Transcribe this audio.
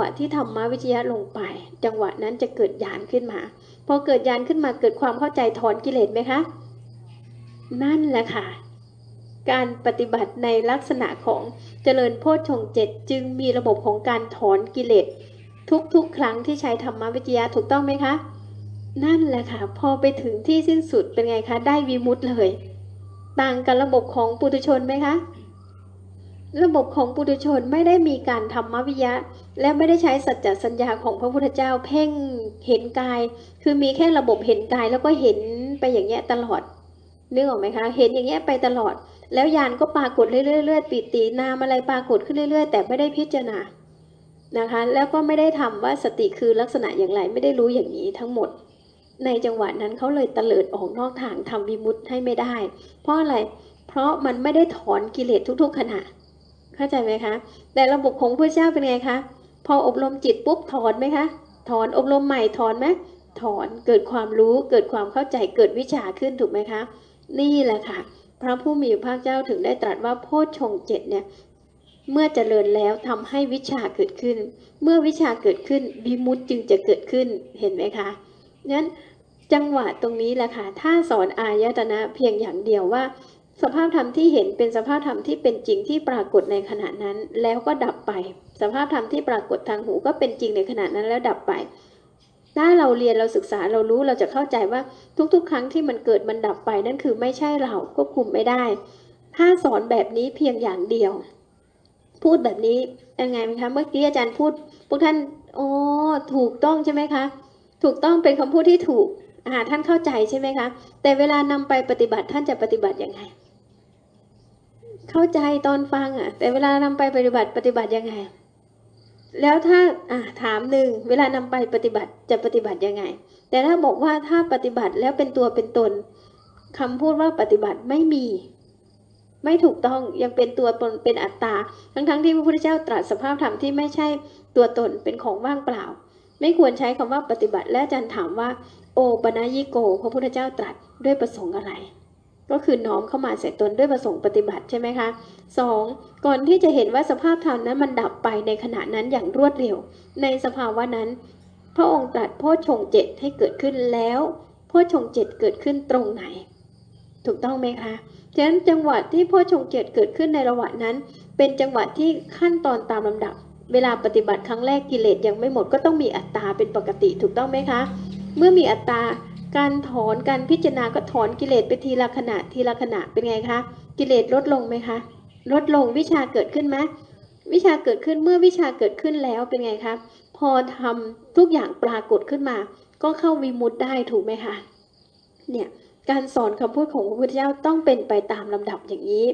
วะที่ธรรมวิจยะลงไป จังหวะนั้นจะเกิดญาณขึ้นมา พอเกิดญาณขึ้นมาเกิดความเข้าใจถอนกิเลสไหมคะ นั่นแหละค่ะ การปฏิบัติในลักษณะของเจริญโพชฌงเจ็ดจึงมีระบบของการถอนกิเลสทุกๆ ครั้งที่ใช้ธรรมวิจยะถูกต้องไหมคะ นั่นแหละค่ะ พอไปถึงที่สิ้นสุดเป็นไงคะ ได้วิมุตเลย ต่างกับระบบของปุถุชนไหมคะ ระบบของปุถุชนไม่ได้มีการธรรมวิยะ และไม่ได้ใช้สัจจสัญญาของพระพุทธเจ้าเพ่งเห็นกาย คือมีแค่ระบบเห็นกายแล้วก็เห็นไปอย่างเงี้ยตลอดนึกออกไหมคะ เห็นอย่างเงี้ยไปตลอด แล้วยานก็ปรากฏเรื่อยๆปิตินามอะไรปรากฏขึ้นเรื่อย ๆ แต่ไม่ได้พิจารณานะคะ แล้วก็ไม่ได้ทำว่าสติคือลักษณะอย่างไรไม่ได้รู้อย่างนี้ทั้งหมด ในจังหวะนั้นเขาเลยตะเลิดออกนอกทางทำวิมุตให้ไม่ได้ เพราะอะไรเพราะมันไม่ได้ถอนกิเลสทุก ๆ ขณะ เข้าใจไหมคะ แต่ระบบของพระเจ้าเป็นไงคะ พออบรมจิตปุ๊บถอนไหมคะ ถอนอบรมใหม่ถอนไหมถอนเกิดความรู้เกิดความเข้าใจเกิดวิชาขึ้นถูกไหมคะ นี่แหละค่ะ พระผู้มีพระเจ้าถึงได้ตรัสว่าโพชฌงเจ็ดเนี่ยเมื่อเจริญแล้วทำให้วิชาเกิดขึ้น เมื่อวิชาเกิดขึ้นวิมุตจึงจะเกิดขึ้นเห็นไหมคะนั้นจังหวะตรงนี้แหละค่ะ ถ้าสอนอายตนะเพียงอย่างเดียวว่า สภาพธรรมที่เห็นเป็นสภาพธรรมที่เป็นจริงที่ปรากฏในขณะนั้น แล้วก็ดับไป สภาพธรรมที่ปรากฏทางหูก็เป็นจริงในขณะนั้นแล้วดับไป ถ้าเราเรียนเราศึกษาเรารู้เราจะเข้าใจว่าทุกๆ ครั้งที่มันเกิดมันดับไปนั่นคือไม่ใช่เราควบคุมไม่ได้ ถ้าสอนแบบนี้เพียงอย่างเดียว พูดแบบนี้ยังไงคะเมื่อกี้อาจารย์พูดพวกท่านโอ๋อถูกต้องใช่ไหมคะ ถูกต้องเป็นคำพูดที่ถูกอ่าท่านเข้าใจใช่ไหมคะ แต่เวลานำไปปฏิบัติท่านจะปฏิบัติยังไง เข้าใจตอนฟังอะ แต่เวลานำไปปฏิบัติปฏิบัติยังไง แล้วถ้าอ่าถามหนึ่งเวลานำไปปฏิบัติจะปฏิบัติยังไง แต่ถ้าบอกว่าถ้าปฏิบัติแล้วเป็นตัวเป็นตนคำพูดว่าปฏิบัติไม่มี ไม่ถูกต้องยังเป็นตัวตนเป็นอัตตา ทั้งๆที่พระพุทธเจ้าตรัสสภาพธรรมที่ไม่ใช่ตัวตนเป็นของว่างเปล่า ไม่ควรใช้คำว่าปฏิบัติและอาจารย์ถามว่า โอปนายิโก พระพุทธเจ้าตรัสด้วยประสงค์อะไร ก็คือน้อมเข้ามาใส่ตนด้วยประสงค์ปฏิบัติใช่ไหมคะสองก่อนที่จะเห็นว่าสภาพธรรมนั้นมันดับไปในขณะนั้นอย่างรวดเร็ว ในสภาวะนั้น พระองค์ตรัสโพชฌงเจ็ดให้เกิดขึ้นแล้วโพชฌงเจ็ดเกิดขึ้นตรงไหน ถูกต้องไหมคะฉะนั้นจังหวะที่โพชฌงเจ็ดเกิดขึ้นในระหว่างนั้น เป็นจังหวะที่ขั้นตอนตามลำดับ เวลาปฏิบัติครั้งแรกกิเลสยังไม่หมดก็ต้องมีอัตตาเป็นปกติถูกต้องไหมคะ เมื่อมีอัตตา การถอนการพิจารณาก็ถอนกิเลสไปทีละขณะทีละขณะเป็นไงคะ กิเลสลดลงไหมคะ ลดลงวิชาเกิดขึ้นไหมวิชาเกิดขึ้นเมื่อวิชาเกิดขึ้นแล้วเป็นไงคะพอทำทุกอย่างปรากฏขึ้นมา ก็เข้าวิมุตได้ถูกไหมคะเนี่ยการสอนคำพูดของพระพุทธเจ้าต้องเป็นไปตามลำดับอย่างนี้